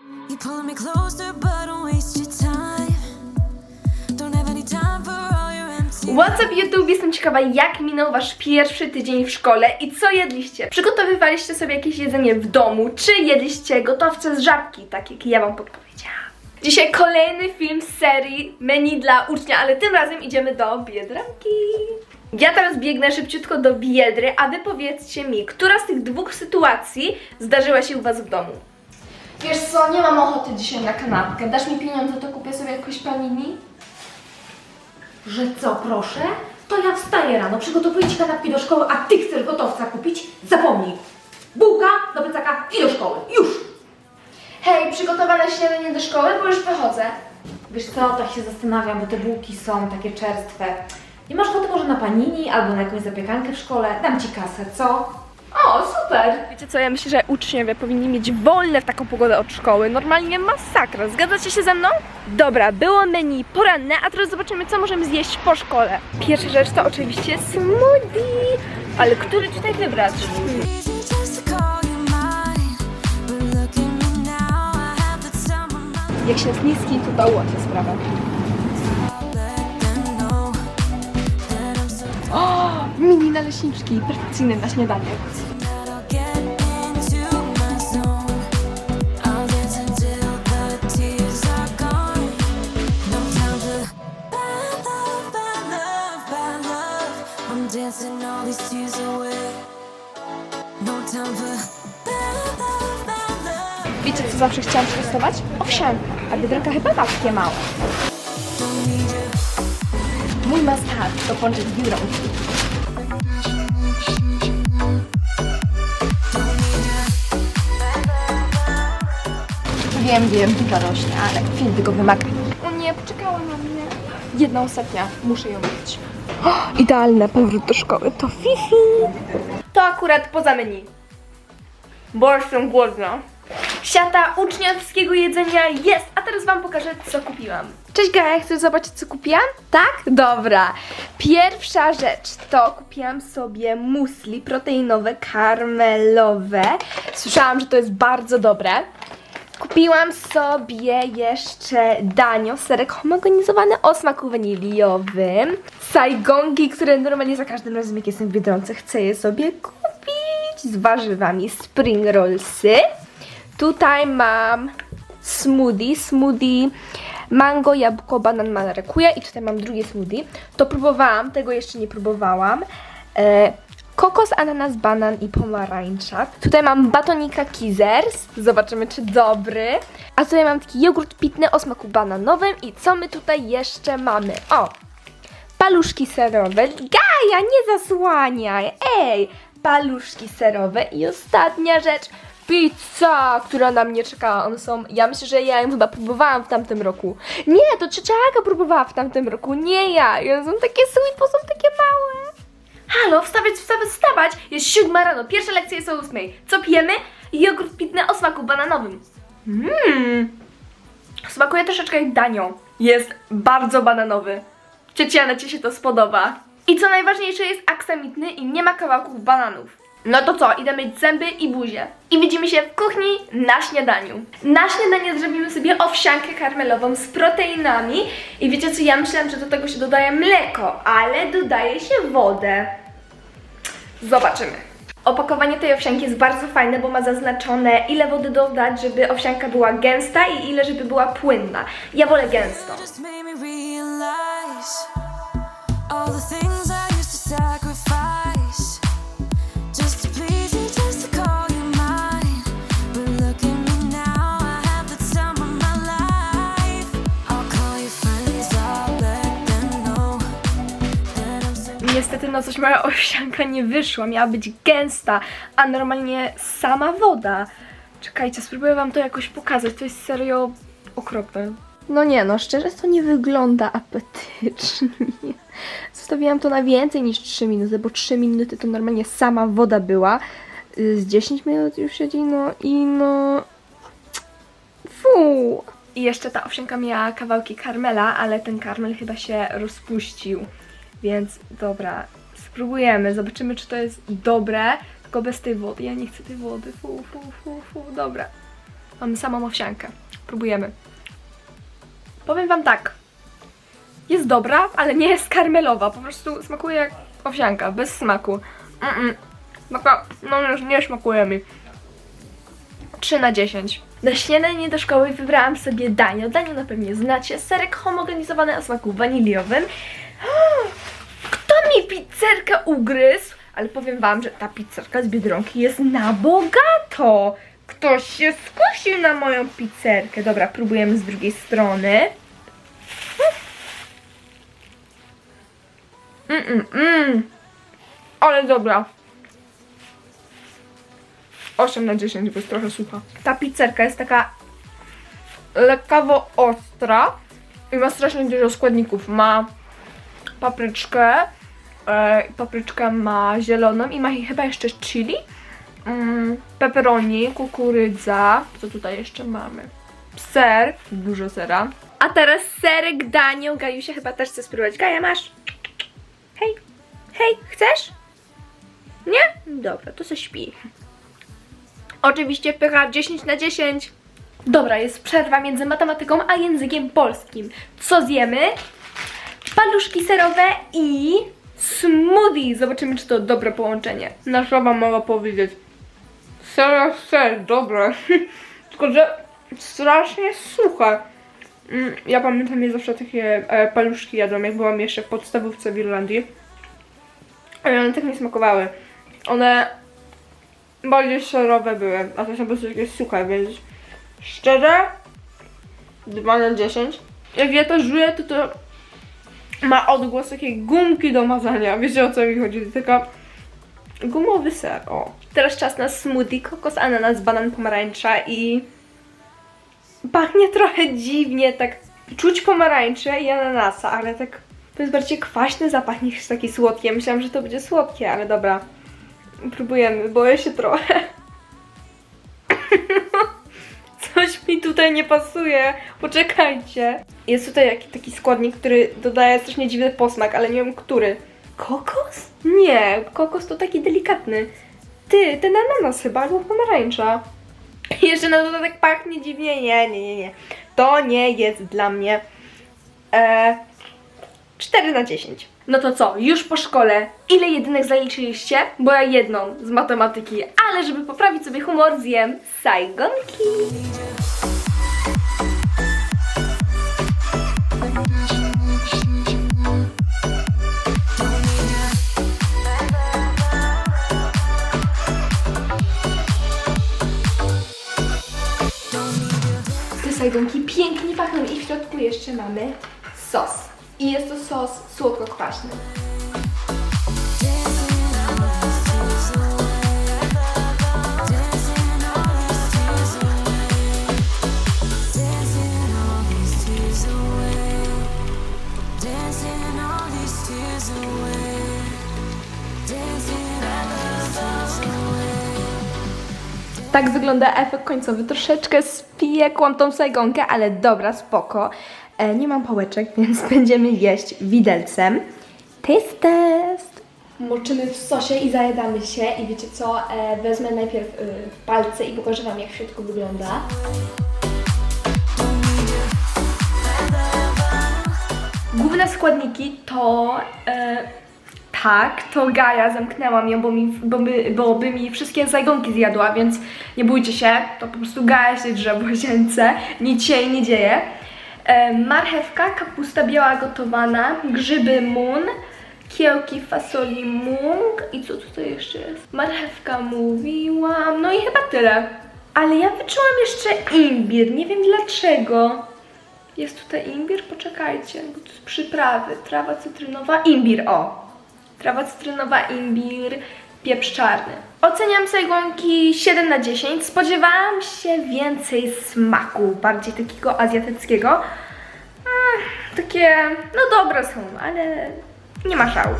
You pulling me closer, but don't waste your time. Don't have any time for all your empty. What's up YouTube? Jestem ciekawa, jak minął Wasz pierwszy tydzień w szkole i co jedliście? Przygotowywaliście sobie jakieś jedzenie w domu, czy jedliście gotowce z żabki, tak jak ja Wam podpowiedziałam? Dzisiaj kolejny film z serii Menu dla ucznia, ale tym razem idziemy do Biedronki. Ja teraz biegnę szybciutko do Biedry, a Wy powiedzcie mi, która z tych dwóch sytuacji zdarzyła się u Was w domu? Wiesz co, nie mam ochoty dzisiaj na kanapkę. Dasz mi pieniądze, to kupię sobie jakąś panini? Że co, proszę? To ja wstaję rano, przygotowuję Ci kanapki do szkoły, a Ty chcesz gotowca kupić? Zapomnij. Bułka do plecaka i do szkoły. Już! Hej, przygotowane śniadanie do szkoły, bo już wychodzę. Wiesz co, tak się zastanawiam, bo te bułki są takie czerstwe. Nie masz ochoty może na panini albo na jakąś zapiekankę w szkole? Dam Ci kasę, co? O, super! Wiecie co, ja myślę, że uczniowie powinni mieć wolne w taką pogodę od szkoły. Normalnie masakra. Zgadzacie się ze mną? Dobra, było menu poranne, a teraz zobaczymy, co możemy zjeść po szkole. Pierwsza rzecz to oczywiście smoothie. Ale który tutaj wybrać? Jak się jest niski, to ułatwia sprawę. O, mini naleśniczki, perfekcyjne na śniadanie. Wiecie, co zawsze chciałam przetestować? Owsiankę, a Biedronka chyba takie małe. Must have to pączek z biedronki. Wiem, wiem, duża rośnie, ale film tego wymaga. O nie, poczekała na mnie. Jedna ostatnia, muszę ją mieć. O, idealne, powrót do szkoły, to Fifi. To akurat poza menu. Bo jestem głodna. Siata uczniowskiego jedzenia jest, a teraz wam pokażę, co kupiłam. Cześć Gaja, chcesz zobaczyć, co kupiłam? Tak? Dobra. Pierwsza rzecz to kupiłam sobie musli proteinowe, karmelowe. Słyszałam, że to jest bardzo dobre. Kupiłam sobie jeszcze danio, serek homogenizowany o smaku waniliowym. Saigongi, które normalnie za każdym razem jak jestem w Biedronce chcę je sobie kupić. Z warzywami spring rollsy. Tutaj mam smoothie, smoothie mango, jabłko, banan, marakuja i tutaj mam drugie smoothie. To próbowałam, tego jeszcze nie próbowałam. E, kokos, ananas, banan i pomarańcza. Tutaj mam batonika Kizers, zobaczymy czy dobry. A tutaj mam taki jogurt pitny o smaku bananowym i co my tutaj jeszcze mamy? O, paluszki serowe. Gaja, nie zasłaniaj! Ej! Paluszki serowe i ostatnia rzecz. Pizza, która na mnie czekała. One są. Ja myślę, że ja ją chyba próbowałam w tamtym roku. Nie, to trzecia Aga próbowała w tamtym roku, nie ja. I one są takie sweet, bo są takie małe. Halo, wstawać, wstawać, wstawać! Jest siódma rano, pierwsza lekcja jest o ósmej. Co pijemy? Jogurt pitny o smaku bananowym. Mmm. Smakuje troszeczkę jak danio. Jest bardzo bananowy. Cieciane ci się to spodoba. I co najważniejsze jest aksamitny i nie ma kawałków bananów. No to co, idę myć zęby i buzię. I widzimy się w kuchni na śniadaniu. Na śniadanie zrobimy sobie owsiankę karmelową z proteinami. I wiecie co, ja myślałam, że do tego się dodaje mleko, ale dodaje się wodę. Zobaczymy. Opakowanie tej owsianki jest bardzo fajne, bo ma zaznaczone ile wody dodać, żeby owsianka była gęsta i ile, żeby była płynna. Ja wolę gęstą. No coś moja owsianka nie wyszła, miała być gęsta, a normalnie sama woda. Czekajcie, spróbuję wam to jakoś pokazać, to jest serio okropne. No nie, no szczerze to nie wygląda apetycznie. Zostawiłam to na więcej niż 3 minuty, bo 3 minuty to normalnie sama woda była. Y, Z 10 minut już siedzi, no i no... Fu! I jeszcze ta owsianka miała kawałki karmela, ale ten karmel chyba się rozpuścił. Więc dobra, spróbujemy, zobaczymy czy to jest dobre, tylko bez tej wody. Ja nie chcę tej wody. Fu, fu, fu, fu, dobra. Mamy samą owsiankę. Próbujemy. Powiem wam tak. Jest dobra, ale nie jest karmelowa. Po prostu smakuje jak owsianka, bez smaku. Mm-mm. Taka, no nie, nie smakuje mi. 3 na 10. Na śniadanie do szkoły wybrałam sobie danio. Danio na pewnie znacie. Serek homogenizowany o smaku waniliowym. Pizzerkę ugryzł? Ale powiem wam, że ta pizzerka z Biedronki jest na bogato. Ktoś się skusił na moją pizzerkę. Dobra, próbujemy z drugiej strony. Mm, mm, mm. Ale dobra. 8 na 10, bo jest trochę sucha. Ta pizzerka jest taka lekkawo ostra i ma strasznie dużo składników. Ma papryczkę, e, papryczkę ma zieloną i ma chyba jeszcze chili, mm, pepperoni, kukurydza, co tutaj jeszcze mamy? Ser, dużo sera. A teraz serek Daniel, Gajusia chyba też chce spróbować. Gaja, masz? Hej, hej, chcesz? Nie? Dobra, to se śpi. Oczywiście pycha 10 na 10. Dobra, jest przerwa między matematyką a językiem polskim. Co zjemy? Paluszki serowe i smoothie. Zobaczymy, czy to dobre połączenie. Nasza mogła powiedzieć. Ser, ser, dobre. Tylko, że strasznie suche. Mm, Ja pamiętam, ja zawsze takie e, paluszki jadłam, jak byłam jeszcze w podstawówce w Irlandii. Ale one tak nie smakowały. One bardziej serowe były, a to są po prostu takie suche, więc szczerze 2 na 10. Jak ja to żuję, to to ma odgłos takiej gumki do mazania. Wiecie o co mi chodzi? Taka gumowy ser, o. Teraz czas na smoothie, kokos, ananas, banan, pomarańcza i pachnie trochę dziwnie, tak czuć pomarańcze i ananasa, ale tak to jest bardziej kwaśny zapach niż taki słodki. Ja myślałam, że to będzie słodkie, ale dobra. Próbujemy, boję się trochę. Coś mi tutaj nie pasuje. Poczekajcie. Jest tutaj taki składnik, który dodaje strasznie dziwny posmak, ale nie wiem który. Kokos? Nie, kokos to taki delikatny. Ty, ten ananas chyba, albo pomarańcza. Jeszcze na dodatek pachnie dziwnie. Nie, nie, nie, nie. To nie jest dla mnie. E, 4 na 10. No to co, już po szkole, ile jedynek zaliczyliście? Bo ja jedną z matematyki, ale żeby poprawić sobie humor zjem sajgonki. Te sajgonki pięknie pachną i w środku jeszcze mamy sos. I jest to sos słodko-kwaśny. Tak wygląda efekt końcowy. Troszeczkę spiekłam tą sajgonkę, ale dobra, spoko. E, nie mam pałeczek, więc będziemy jeść widelcem. Test, test! Moczymy w sosie i zajadamy się. I wiecie co? E, wezmę najpierw y, palce i pokażę Wam, jak w środku wygląda. Główne składniki to e, tak, to Gaja, zamknęłam ją, bo, mi, bo, by, bo by mi wszystkie zajgonki zjadła, więc nie bójcie się, to po prostu Gaja się drze w łazience, nic się jej nie dzieje. E, marchewka, kapusta biała gotowana, grzyby mun, kiełki fasoli mung i co tutaj jeszcze jest? Marchewka mówiłam, no i chyba tyle. Ale ja wyczułam jeszcze imbir, nie wiem dlaczego. Jest tutaj imbir? Poczekajcie, bo to jest przyprawy. Trawa cytrynowa, imbir, o! Trawa cytrynowa, imbir, pieprz czarny. Oceniam sajgonki 7 na 10. Spodziewałam się więcej smaku, bardziej takiego azjatyckiego. Ach, takie, no dobre są, ale nie ma szału.